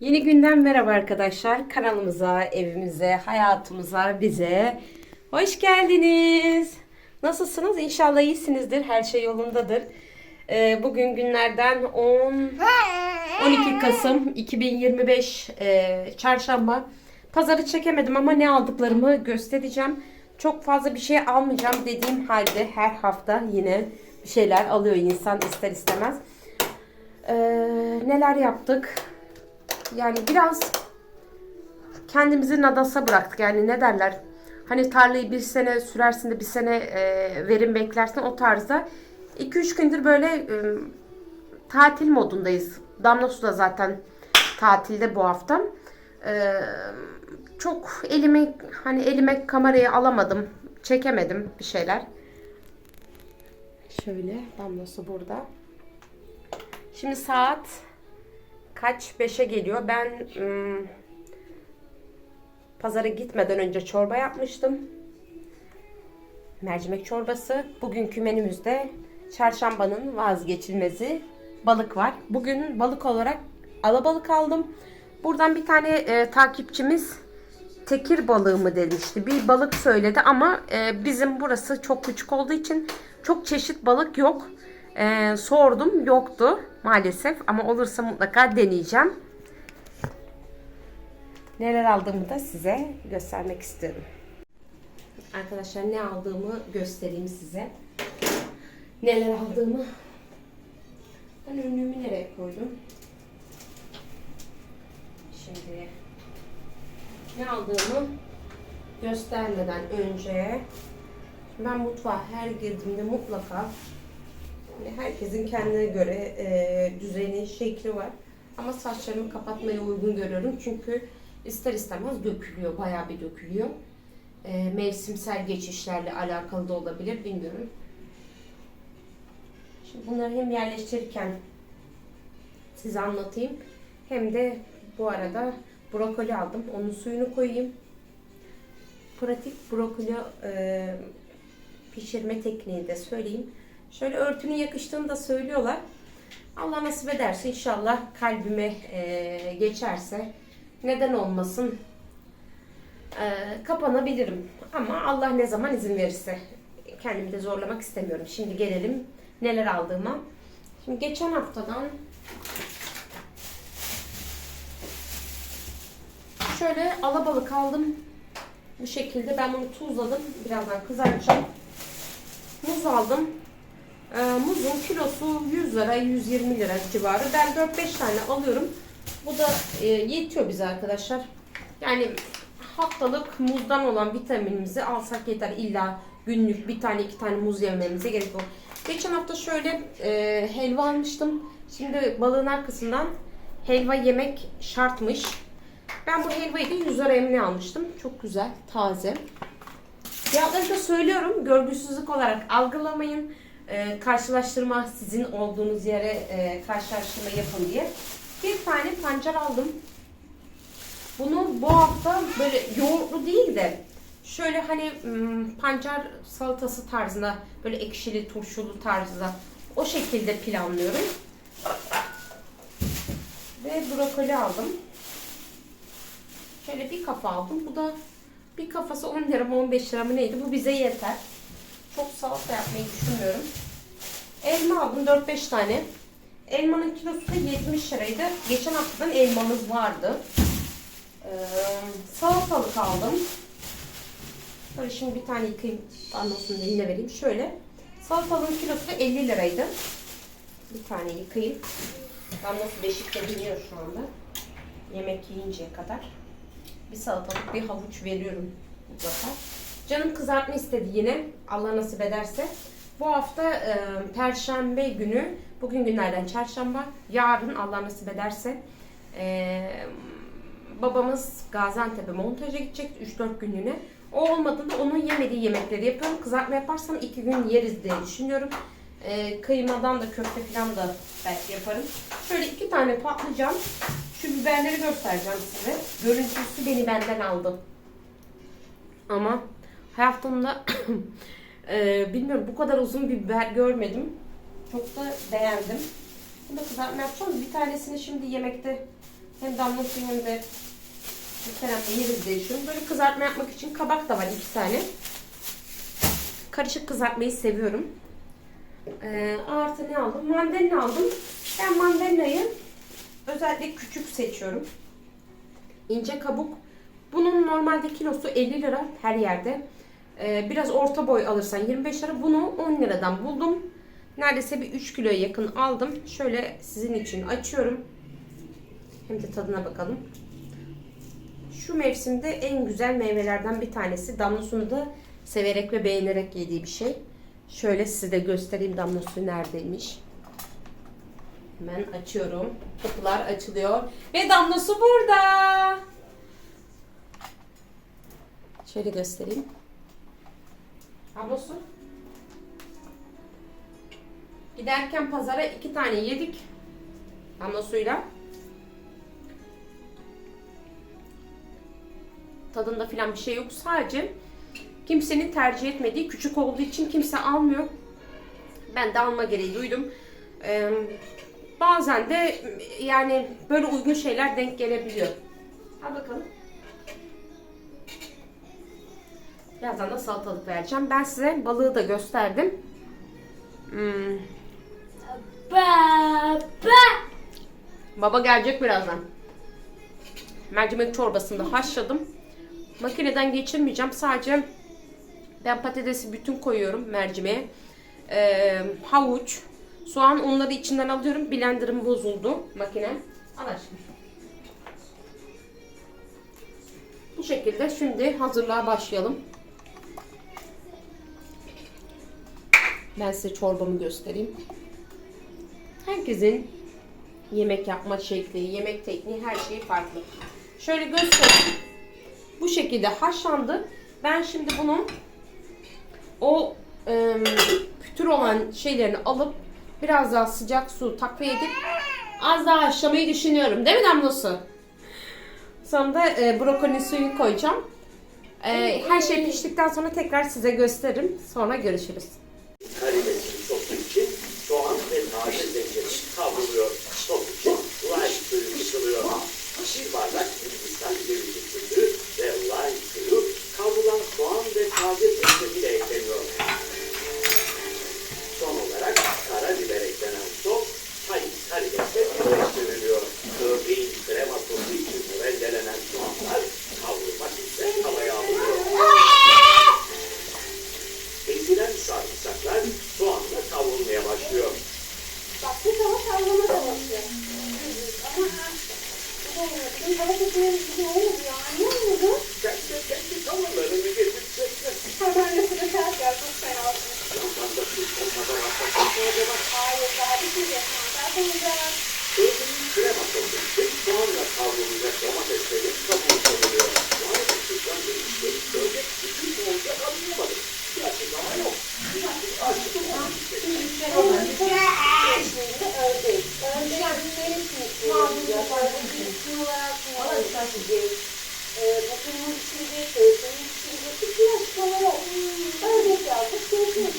Yeni günden merhaba arkadaşlar. Kanalımıza, evimize, hayatımıza, bize hoş geldiniz. Nasılsınız? İnşallah iyisinizdir. Her şey yolundadır. Ee, bugün günlerden 10 12 Kasım 2025 e, Çarşamba. Pazarı çekemedim ama ne aldıklarımı göstereceğim. Çok fazla bir şey almayacağım dediğim halde her hafta yine bir şeyler alıyor insan ister istemez. Ee, neler yaptık? Yani biraz kendimizi nadasa bıraktık. Yani ne derler? Hani tarlayı bir sene sürersin de bir sene e, verim beklersin o tarzda. 2-3 gündür böyle e, tatil modundayız. Damla Su da zaten tatilde bu hafta. E, çok elime hani elime kamerayı alamadım. Çekemedim bir şeyler. Şöyle Damla Su burada. Şimdi saat kaç? 5'e geliyor. Ben ım, pazara gitmeden önce çorba yapmıştım. Mercimek çorbası. Bugünkü menümüzde çarşambanın vazgeçilmezi balık var. Bugün balık olarak alabalık aldım. Buradan bir tane e, takipçimiz tekir balığı mı demişti. Bir balık söyledi ama e, bizim burası çok küçük olduğu için çok çeşit balık yok. E, sordum yoktu maalesef ama olursa mutlaka deneyeceğim. Neler aldığımı da size göstermek istiyorum. Arkadaşlar ne aldığımı göstereyim size. Neler aldığımı. Ben önlüğümü nereye koydum? Şimdi ne aldığımı göstermeden önce ben mutfağa her girdiğimde mutlaka herkesin kendine göre e, düzeni, şekli var. Ama saçlarımı kapatmaya uygun görüyorum. Çünkü ister istemez dökülüyor. Bayağı bir dökülüyor. E, mevsimsel geçişlerle alakalı da olabilir. Bilmiyorum. Şimdi bunları hem yerleştirirken size anlatayım. Hem de bu arada brokoli aldım. Onun suyunu koyayım. Pratik brokoli e, pişirme tekniği de söyleyeyim. Şöyle örtünün yakıştığını da söylüyorlar. Allah nasip ederse inşallah kalbime e, geçerse neden olmasın e, kapanabilirim. Ama Allah ne zaman izin verirse kendimi de zorlamak istemiyorum. Şimdi gelelim neler aldığıma. Şimdi geçen haftadan şöyle alabalık aldım. Bu şekilde ben bunu tuzladım. Birazdan kızartacağım. Muz aldım. Ee, muzun kilosu 100 lira 120 lira civarı. Ben 4-5 tane alıyorum. Bu da e, yetiyor bize arkadaşlar. Yani haftalık muzdan olan vitaminimizi alsak yeter. İlla günlük bir tane iki tane muz yememize gerek yok. Geçen hafta şöyle e, helva almıştım. Şimdi balığın arkasından helva yemek şartmış. Ben bu helvayı da 100 lira emni almıştım. Çok güzel, taze. Fiyatları da söylüyorum. Görgüsüzlük olarak algılamayın. Ee, karşılaştırma sizin olduğunuz yere e, karşılaştırma yapın diye. Bir tane pancar aldım. Bunu bu hafta böyle yoğurtlu değil de şöyle hani pancar salatası tarzında böyle ekşili turşulu tarzda o şekilde planlıyorum. Ve brokoli aldım. Şöyle bir kafa aldım. Bu da bir kafası 10 lira mı 15 lira mı neydi? Bu bize yeter. Çok salata yapmayı düşünmüyorum. Elma aldım 4-5 tane. Elmanın kilosu da 70 liraydı. Geçen haftadan elmamız vardı. Ee, salatalık aldım. Böyle şimdi bir tane yıkayayım. Anlasın eline vereyim. Şöyle. Salatalığın kilosu da 50 liraydı. Bir tane yıkayayım. Damlası beşikte biniyor şu anda. Yemek yiyinceye kadar. Bir salatalık, bir havuç veriyorum mutlaka. Canım kızartma istedi yine. Allah nasip ederse. Bu hafta e, Perşembe günü, bugün günlerden Çarşamba, yarın Allah nasip ederse e, babamız Gaziantep'e montaja gidecek 3-4 günlüğüne. O olmadığında onun yemediği yemekleri yapıyorum. Kızartma yaparsam 2 gün yeriz diye düşünüyorum. E, kıymadan da köfte falan da belki yaparım. Şöyle iki tane patlıcan. Şu biberleri göstereceğim size. Görüntüsü beni benden aldı. Ama hayatımda e, bilmiyorum bu kadar uzun bir biber görmedim. Çok da beğendim. Bunu da kızartma yapacağım. Bir tanesini şimdi yemekte Hem damla suyu hem de tarafta yeriz diye düşünüyorum. Böyle kızartma yapmak için kabak da var iki tane. Karışık kızartmayı seviyorum. Ee, artı ne aldım? Mandalina aldım. Ben mandalinayı özellikle küçük seçiyorum. İnce kabuk. Bunun normalde kilosu 50 lira her yerde. Ee, biraz orta boy alırsan 25 lira. Bunu 10 liradan buldum. Neredeyse bir 3 kiloya yakın aldım. Şöyle sizin için açıyorum. Hem de tadına bakalım. Şu mevsimde en güzel meyvelerden bir tanesi. Damla suyunu da severek ve beğenerek yediği bir şey. Şöyle size de göstereyim damla suyu neredeymiş. Hemen açıyorum. Kapılar açılıyor. Ve damla su burada. Şöyle göstereyim. Damla su. Giderken pazara iki tane yedik. Damla suyla. Tadında filan bir şey yok. Sadece kimsenin tercih etmediği küçük olduğu için kimse almıyor. Ben de alma gereği duydum. Ee, bazen de yani böyle uygun şeyler denk gelebiliyor. Al bakalım. Birazdan da salatalık vereceğim. Ben size balığı da gösterdim. Hmm, Baba. Baba gelecek birazdan. Mercimek çorbasını haşladım. Makineden geçirmeyeceğim. Sadece ben patatesi bütün koyuyorum mercimeğe. Ee, havuç, soğan onları içinden alıyorum. Blenderım bozuldu makine. Al aşkım. Bu şekilde şimdi hazırlığa başlayalım. Ben size çorbamı göstereyim. Herkesin yemek yapma şekli, yemek tekniği her şeyi farklı. Şöyle göstereyim. Bu şekilde haşlandı. Ben şimdi bunu o e, pütür olan şeylerini alıp biraz daha sıcak su takviye edip az daha haşlamayı düşünüyorum. Değil mi Damla su? Sonra da e, brokoli suyunu koyacağım. E, her şey piştikten sonra tekrar size gösteririm. Sonra görüşürüz. Karidesini sosu için soğan ve taze zencefil kavruluyor. Sos için lime suyu kısılıyor. Bir bardak Hindistan cevizi sütü ve lime suyu kavrulan soğan ve taze zencefil ekleniyor. Son olarak karabiber eklenen sos çay karidesle birleştiriliyor. Ördeğin krema sosu için rendelenen soğanlar kavrulmak için tavaya alınıyor. Ezilen sarımsaklar soğanla kavrulmaya başlıyor. Bak bu tava kavrulma tavası. Ama ha, bu olmadı. Benim tava seçimlerim gibi olmadı ya. Niye olmadı? Kendi kendi tavalarını getirecekler. Hemen de sıra ters ya. Çok fena olsun. Yandan da su olmadan atlatmaya bak. Hayır daha bir şey yapmam. Zaten olacak. Örneğin krema sosu için soğanla kavrulacak domateslerin kabuğu konuluyor. Maalesef sıktan bir işleri söyleyecek bütün bir olacak anlayamadım. Bir açıklama yok. Bir açıklama yok. Şimdi ördek. Ördek neresini yaparız? Bütün olarak ne Ee, bakımın içinde, teyzenin içinde hiçbir açıklama yok. Ördek yazdık, geçmiş.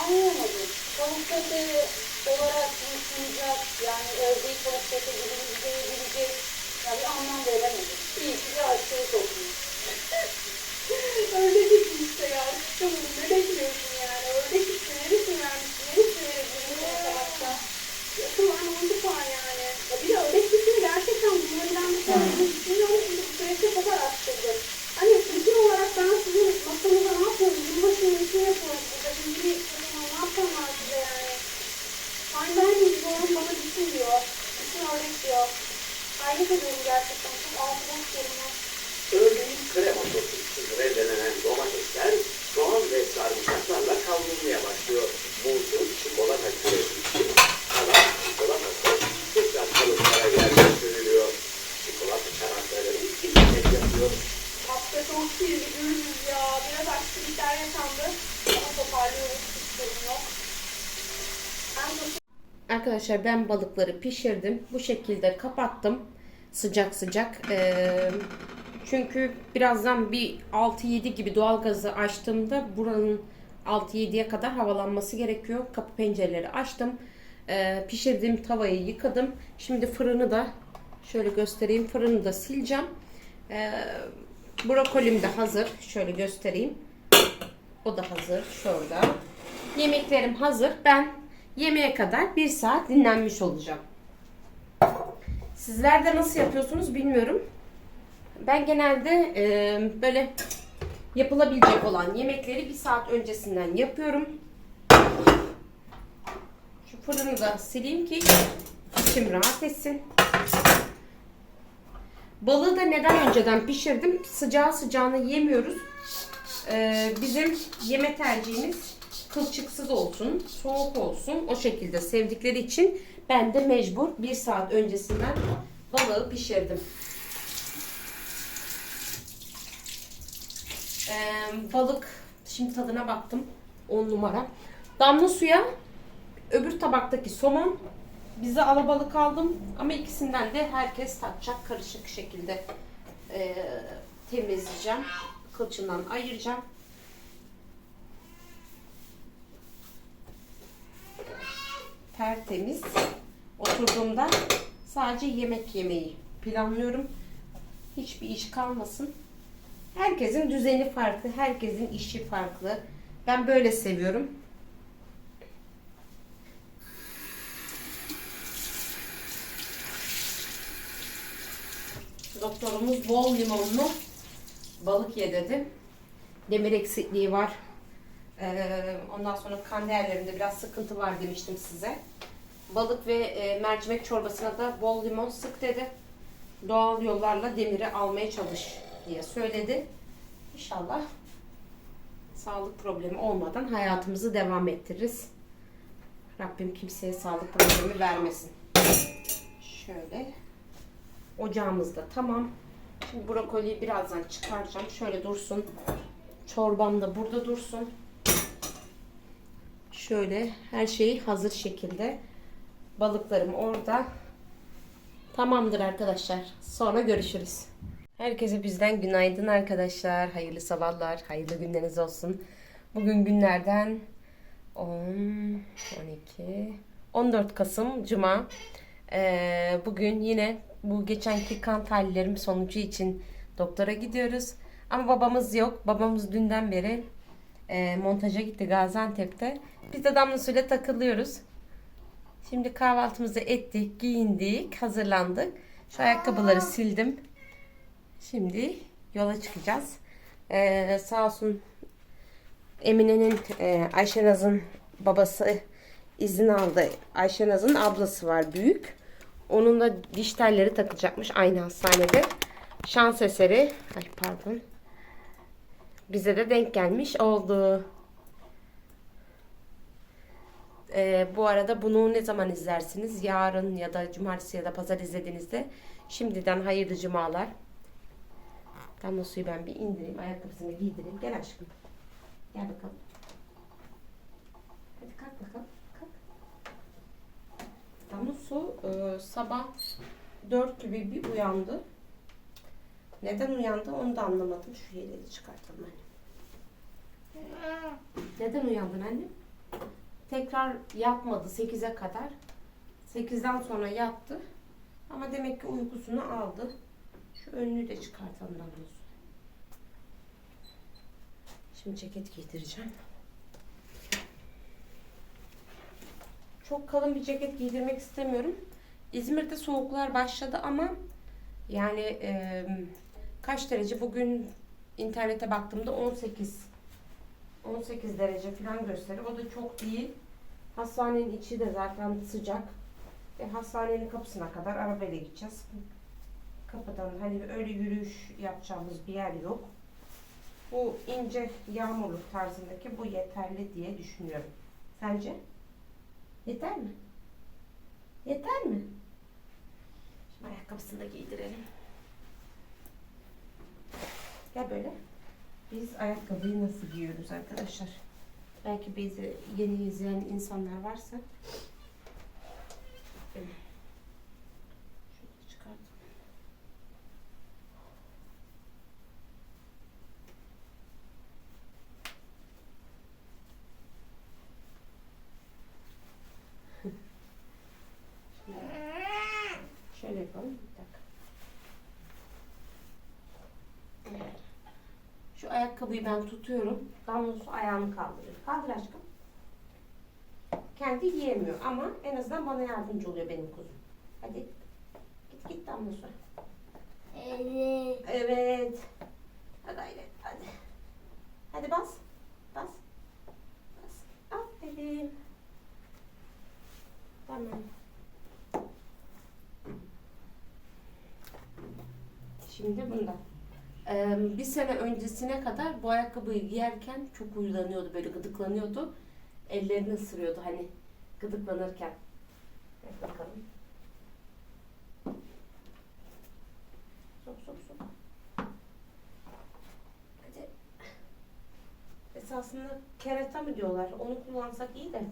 Anlayamadım. Tavuk sote olarak düşünecek, yani ördeği tavuk sote gibi izleyebilecek. Ya bir anlam veremedim. İyi ki bir açığı sokmuş. Ördek için işte ya. İşte bunu ne bekliyorsun yani? Ördek için neresini vermişsin? Neresini verebilirim o tarafta? Yakın var mantık var yani. Ya bir de ördek için gerçekten bunlardan bir tane düşünüyorum. Şimdi bu süreçte çok araştırdım. Hani bütün olarak ben sizin masamızda ne yapıyoruz? Yılbaşının işini yapıyoruz burada. Şimdi bir sorun ne yapıyorlar size yani? Hani ben de izliyorum bana düşün diyor. Düşün ördek diyor. Hayret ediyorum gerçekten. Çok altı boş yorumlar. Örneğin krema sosu için rendelenen domatesler soğan ve sarımsaklarla kavrulmaya başlıyor. Muzun çikolata küresi için kalan çikolata sos tekrar kalıplara yerleştiriliyor. Çikolata çanaklarını ilk yapıyor. Kirli görürüz ya. Biraz aksilikler yaşandı. Ama toparlıyoruz. Hiç yok. Arkadaşlar ben balıkları pişirdim. Bu şekilde kapattım. Sıcak sıcak. Ee, çünkü birazdan bir 6-7 gibi doğalgazı açtığımda buranın 6-7'ye kadar havalanması gerekiyor. Kapı pencereleri açtım. Ee, pişirdiğim tavayı yıkadım. Şimdi fırını da Şöyle göstereyim. Fırını da sileceğim. Ee, brokolim de hazır. Şöyle göstereyim. O da hazır. Şurada. Yemeklerim hazır. Ben yemeğe kadar bir saat dinlenmiş olacağım. Sizler de nasıl yapıyorsunuz bilmiyorum. Ben genelde e, böyle yapılabilecek olan yemekleri bir saat öncesinden yapıyorum. Şu fırını da sileyim ki içim rahat etsin. Balığı da neden önceden pişirdim? Sıcağı sıcağına yemiyoruz. Ee, bizim yeme tercihimiz kılçıksız olsun, soğuk olsun. O şekilde sevdikleri için ben de mecbur bir saat öncesinden balığı pişirdim. Ee, balık şimdi tadına baktım. 10 numara. Damla suya öbür tabaktaki somon bize alabalık aldım ama ikisinden de herkes tatacak karışık şekilde e, temizleyeceğim. Kılçından ayıracağım. Tertemiz. Oturduğumda sadece yemek yemeyi planlıyorum. Hiçbir iş kalmasın. Herkesin düzeni farklı, herkesin işi farklı. Ben böyle seviyorum. Doktorumuz bol limonlu balık ye dedi. Demir eksikliği var. Ee, ondan sonra kan değerlerinde biraz sıkıntı var demiştim size. Balık ve e, mercimek çorbasına da bol limon sık dedi. Doğal yollarla demiri almaya çalış diye söyledi. İnşallah sağlık problemi olmadan hayatımızı devam ettiririz. Rabbim kimseye sağlık problemi vermesin. Şöyle. Ocağımız da tamam. Şimdi brokoliyi birazdan çıkaracağım. Şöyle dursun. Çorbam da burada dursun. Şöyle her şey hazır şekilde. Balıklarım orada. Tamamdır arkadaşlar. Sonra görüşürüz. Herkese bizden günaydın arkadaşlar. Hayırlı sabahlar, hayırlı günleriniz olsun. Bugün günlerden 10, 12, 14 Kasım Cuma. Ee, bugün yine bu geçenki kan tahlillerim sonucu için doktora gidiyoruz. Ama babamız yok. Babamız dünden beri e, montaja gitti Gaziantep'te. Biz de Damla Su'yla takılıyoruz. Şimdi kahvaltımızı ettik, giyindik, hazırlandık. Şu ayakkabıları sildim. Şimdi yola çıkacağız. Ee, sağ olsun Emine'nin e, Ayşenaz'ın babası izin aldı. Ayşenaz'ın ablası var büyük. Onun da diş telleri takılacakmış aynı hastanede. Şans eseri, ay pardon. Bize de denk gelmiş oldu. Ee, bu arada bunu ne zaman izlersiniz? Yarın ya da cumartesi ya da pazar izlediğinizde şimdiden hayırlı cumalar. Damla suyu ben bir indireyim. Ayakkabısını giydireyim. Gel aşkım. Gel bakalım. Hadi kalk bakalım. Kalk. Damla su e, sabah 4 gibi bir uyandı. Neden uyandı onu da anlamadım. Şu yeleği çıkartalım anne. Neden uyandın anne? Tekrar yatmadı 8'e kadar. 8'den sonra yattı. Ama demek ki uykusunu aldı. Şu önlüğü de çıkartalım damla su. Şimdi ceket giydireceğim. Çok kalın bir ceket giydirmek istemiyorum. İzmir'de soğuklar başladı ama yani e, kaç derece bugün internete baktığımda 18 18 derece falan gösteriyor. O da çok değil. Hastanenin içi de zaten sıcak. E, hastanenin kapısına kadar arabayla gideceğiz. Kapıdan hani öyle yürüyüş yapacağımız bir yer yok. Bu ince yağmurluk tarzındaki bu yeterli diye düşünüyorum. Sence? Yeter mi? Yeter mi? Şimdi ayakkabısını da giydirelim. Gel böyle. Biz ayakkabıyı nasıl giyiyoruz arkadaşlar? Belki bizi yeni izleyen insanlar varsa. Şöyle çıkartalım. Şöyle yapalım. Bir dakika. Şu ayakkabıyı ben tutuyorum. Damlosu ayağını kaldırıyor. Kaldır aşkım. Kendi yiyemiyor ama en azından bana yardımcı oluyor benim kuzum. Hadi. Git git damlosu. Evet. Evet. Hadi haydi. Hadi. Hadi bas. Bas. Bas. Aferin. Tamam. Şimdi bunda. Bir sene öncesine kadar bu ayakkabıyı giyerken çok huylanıyordu, böyle gıdıklanıyordu. Ellerini ısırıyordu hani gıdıklanırken. Bak bakalım. Sok sok sok. Hadi. Esasında kerata mı diyorlar? Onu kullansak iyi de.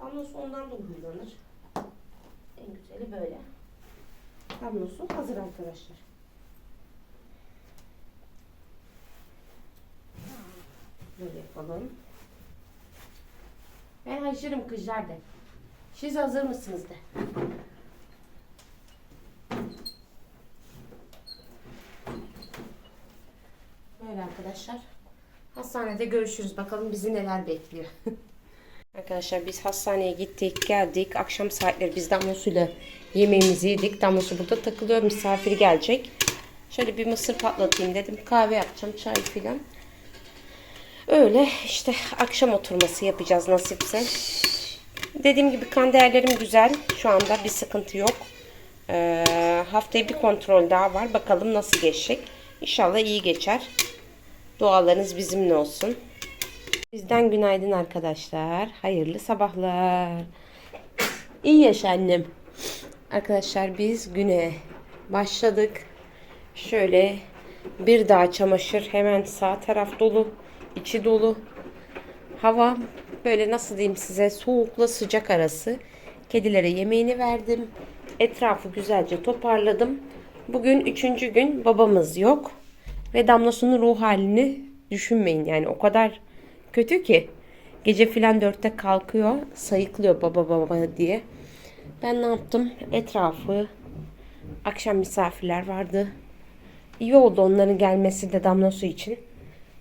Damlosu ondan da huylanır. En güzeli böyle. Damlosu hazır arkadaşlar. Böyle yapalım. Ben hazırım kızlar de. Siz hazır mısınız de. Böyle arkadaşlar. Hastanede görüşürüz. Bakalım bizi neler bekliyor. arkadaşlar biz hastaneye gittik, geldik. Akşam saatleri biz Damlosu'yla yemeğimizi yedik. Damlosu burada takılıyor. Misafir gelecek. Şöyle bir mısır patlatayım dedim. Kahve yapacağım, çay filan. Öyle işte akşam oturması yapacağız nasipse. Dediğim gibi kan değerlerim güzel. Şu anda bir sıkıntı yok. Ee, haftaya bir kontrol daha var. Bakalım nasıl geçecek. İnşallah iyi geçer. Dualarınız bizimle olsun. Bizden günaydın arkadaşlar. Hayırlı sabahlar. İyi yaşa annem. Arkadaşlar biz güne başladık. Şöyle bir daha çamaşır hemen sağ taraf dolu, içi dolu. Hava böyle nasıl diyeyim size soğukla sıcak arası. Kedilere yemeğini verdim. Etrafı güzelce toparladım. Bugün üçüncü gün babamız yok. Ve Damlasu'nun ruh halini düşünmeyin. Yani o kadar kötü ki. Gece filan dörtte kalkıyor. Sayıklıyor baba baba diye. Ben ne yaptım? Etrafı akşam misafirler vardı. İyi oldu onların gelmesi de Damlası için.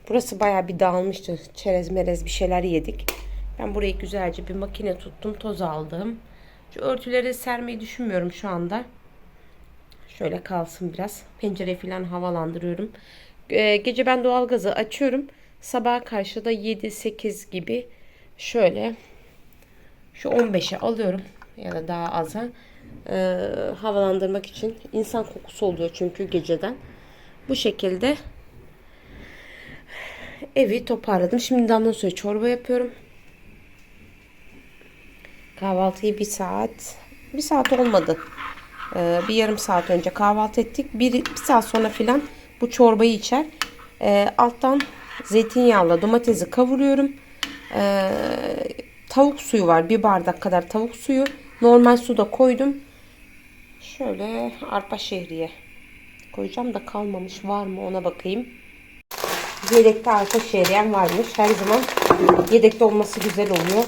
Burası baya bir dağılmıştı. Çerez merez bir şeyler yedik. Ben burayı güzelce bir makine tuttum. Toz aldım. Şu örtüleri sermeyi düşünmüyorum şu anda. Şöyle kalsın biraz. Pencere falan havalandırıyorum. Ee, gece ben doğalgazı açıyorum. Sabaha karşı da 7-8 gibi şöyle şu 15'e alıyorum. Ya da daha aza. Ee, havalandırmak için. insan kokusu oluyor çünkü geceden. Bu şekilde evi toparladım. Şimdi damla suyu çorba yapıyorum. Kahvaltıyı bir saat bir saat olmadı. Ee, bir yarım saat önce kahvaltı ettik. Bir, bir saat sonra filan bu çorbayı içer. Ee, alttan zeytinyağla domatesi kavuruyorum. Ee, tavuk suyu var. Bir bardak kadar tavuk suyu. Normal su da koydum. Şöyle arpa şehriye koyacağım da kalmamış var mı ona bakayım. Yedekte arpa şehriyem varmış. Her zaman yedekte olması güzel oluyor.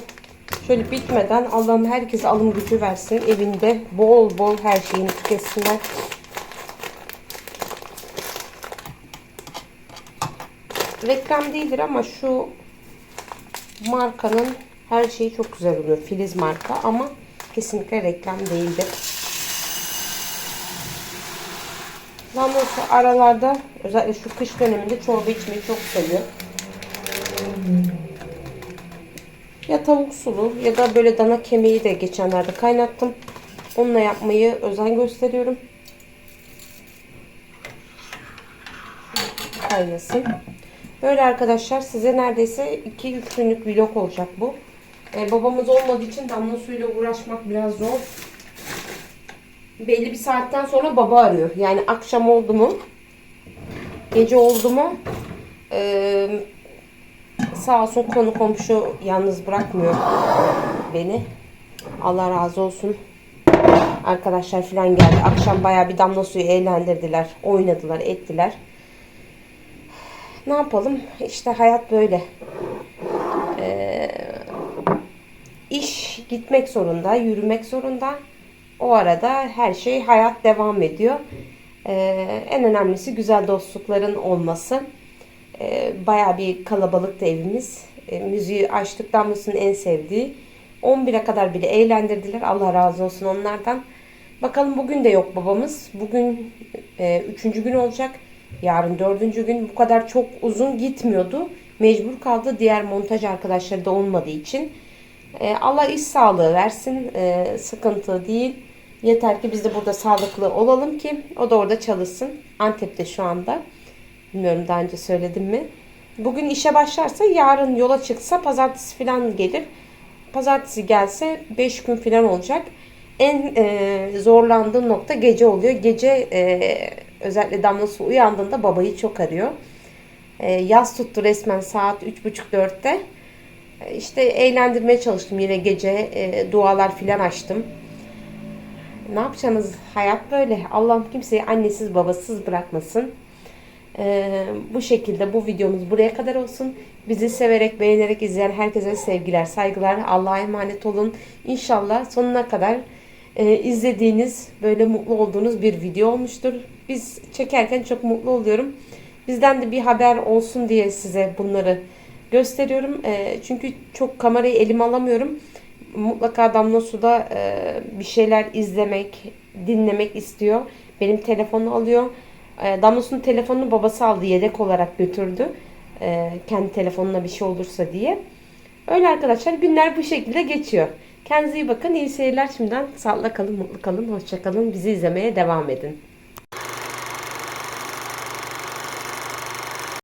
Şöyle bitmeden Allah'ım herkese alım gücü versin. Evinde bol bol her şeyini tüketsinler. Reklam değildir ama şu markanın her şeyi çok güzel oluyor. Filiz marka ama kesinlikle reklam değildir. Damlası aralarda özellikle şu kış döneminde çorba içmeyi çok seviyor. Ya tavuk sulu ya da böyle dana kemiği de geçenlerde kaynattım. Onunla yapmayı özen gösteriyorum. Kaynasın. Böyle arkadaşlar size neredeyse 2-3 günlük vlog olacak bu. Ee, babamız olmadığı için damla suyla uğraşmak biraz zor belli bir saatten sonra baba arıyor. Yani akşam oldu mu, gece oldu mu e, sağ olsun konu komşu yalnız bırakmıyor beni. Allah razı olsun. Arkadaşlar falan geldi. Akşam baya bir damla suyu eğlendirdiler. Oynadılar, ettiler. Ne yapalım? İşte hayat böyle. Ee, iş gitmek zorunda, yürümek zorunda. O arada her şey hayat devam ediyor. Ee, en önemlisi güzel dostlukların olması. E, bayağı bir kalabalıktı evimiz. E, müziği açtık Damlası'nın en sevdiği. 11'e kadar bile eğlendirdiler. Allah razı olsun onlardan. Bakalım bugün de yok babamız. Bugün e, üçüncü gün olacak. Yarın dördüncü gün. Bu kadar çok uzun gitmiyordu. Mecbur kaldı diğer montaj arkadaşları da olmadığı için. E, Allah iş sağlığı versin. E, sıkıntı değil. Yeter ki biz de burada sağlıklı olalım ki o da orada çalışsın. Antep'te şu anda. Bilmiyorum daha önce söyledim mi. Bugün işe başlarsa yarın yola çıksa pazartesi falan gelir. Pazartesi gelse 5 gün falan olacak. En e, zorlandığım nokta gece oluyor. Gece e, özellikle damlası uyandığında babayı çok arıyor. E, yaz tuttu resmen saat 3.30-4'te. E, işte eğlendirmeye çalıştım yine gece. E, dualar filan açtım. Ne yapacaksınız? Hayat böyle. Allah'ım kimseyi annesiz babasız bırakmasın. Ee, bu şekilde bu videomuz buraya kadar olsun. Bizi severek, beğenerek izleyen herkese sevgiler, saygılar. Allah'a emanet olun. İnşallah sonuna kadar e, izlediğiniz, böyle mutlu olduğunuz bir video olmuştur. Biz çekerken çok mutlu oluyorum. Bizden de bir haber olsun diye size bunları gösteriyorum. E, çünkü çok kamerayı elime alamıyorum. Mutlaka Damla Su'da e, bir şeyler izlemek, dinlemek istiyor. Benim telefonu alıyor. E, Damla Su'nun telefonunu babası aldı. Yedek olarak götürdü. E, kendi telefonuna bir şey olursa diye. Öyle arkadaşlar günler bu şekilde geçiyor. Kendinize iyi bakın. İyi seyirler şimdiden. Sağlıkla kalın, mutlu kalın, hoşça kalın. Bizi izlemeye devam edin.